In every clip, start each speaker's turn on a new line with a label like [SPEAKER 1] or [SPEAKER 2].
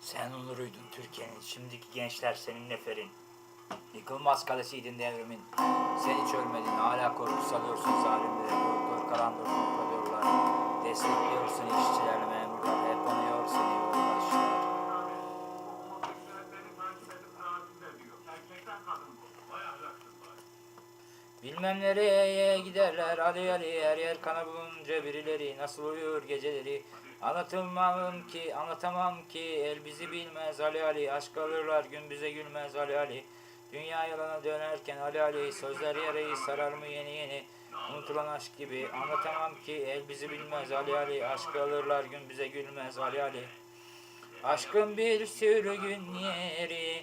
[SPEAKER 1] Sen onuruydun Türkiye'nin, şimdiki gençler senin neferin. Yıkılmaz kalesiydin devrimin. Sen hiç ölmedin, hala korku salıyorsun zalimlere. Karandır korkuyorlar. Destekliyorsun işçiler, Bilmem nereye giderler Ali Ali her yer kana bulunca birileri. Nasıl uyur geceleri? Anlatılmam ki anlatamam ki. El bizi bilmez Ali Ali. Aşk alırlar gün bize gülmez Ali Ali. Dünya yalana dönerken Ali Ali sözler yarayı sarar mı yeni yeni? Unutulan aşk gibi. Anlatamam ki el bizi bilmez Ali Ali. Aşk alırlar gün bize gülmez Ali Ali. Aşkın bir sürgün yeri.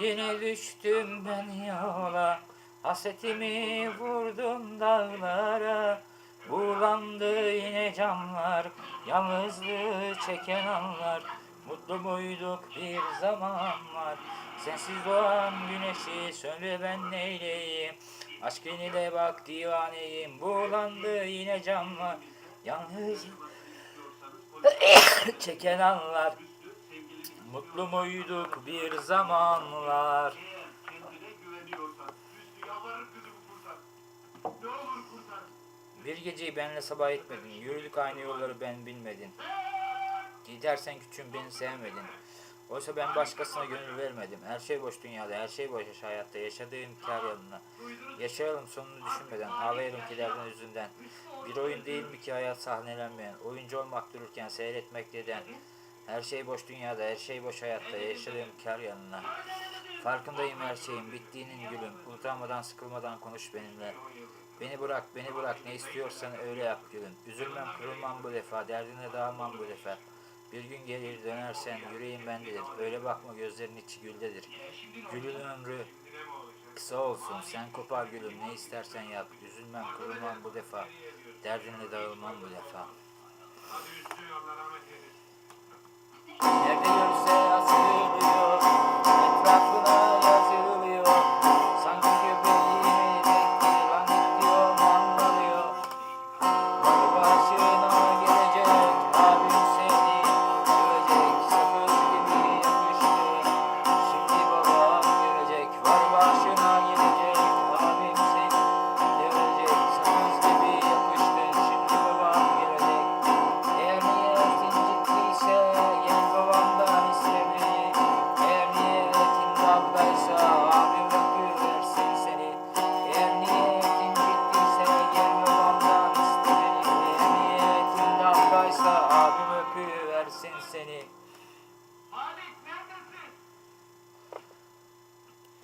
[SPEAKER 1] Yine düştüm ben yola Hasretimi vurdum dağlara Buğulandı yine camlar Yalnızlığı çeken anlar. Mutlu muyduk bir zamanlar Sensiz doğan güneşi söyle ben neyleyim? Aşk de bak divaneyim Buğulandı yine camlar Yalnız çeken anlar. Mutlu muyduk bir zamanlar Bir geceyi benle sabah etmedin Yürüdük aynı yolları ben bilmedin. Gidersen küçüğüm beni sevmedin. Oysa ben başkasına gönül vermedim. Her şey boş dünyada her şey boş hayatta. Yaşadığım kar yanına Yaşayalım sonunu düşünmeden Ağlayalım kilerden yüzünden Bir oyun değil mi ki hayat sahnelenmeyen Oyuncu olmak dururken seyretmek neden? Her şey boş dünyada her şey boş hayatta. Yaşadığım kar yanına Farkındayım her şeyin bittiğinin gülüm. Utanmadan sıkılmadan konuş benimle. Beni bırak beni bırak. Ne istiyorsan öyle yap gülüm. Üzülmem kırılmam bu defa. Derdine dağılmam bu defa. Bir gün gelir dönersen yüreğim bendedir. Öyle bakma gözlerin içi güldedir. Gülün ömrü kısa olsun. Sen kopar gülüm. Ne istersen yap. Üzülmem kırılmam bu defa. Derdine dağılmam bu defa
[SPEAKER 2] etsin seni.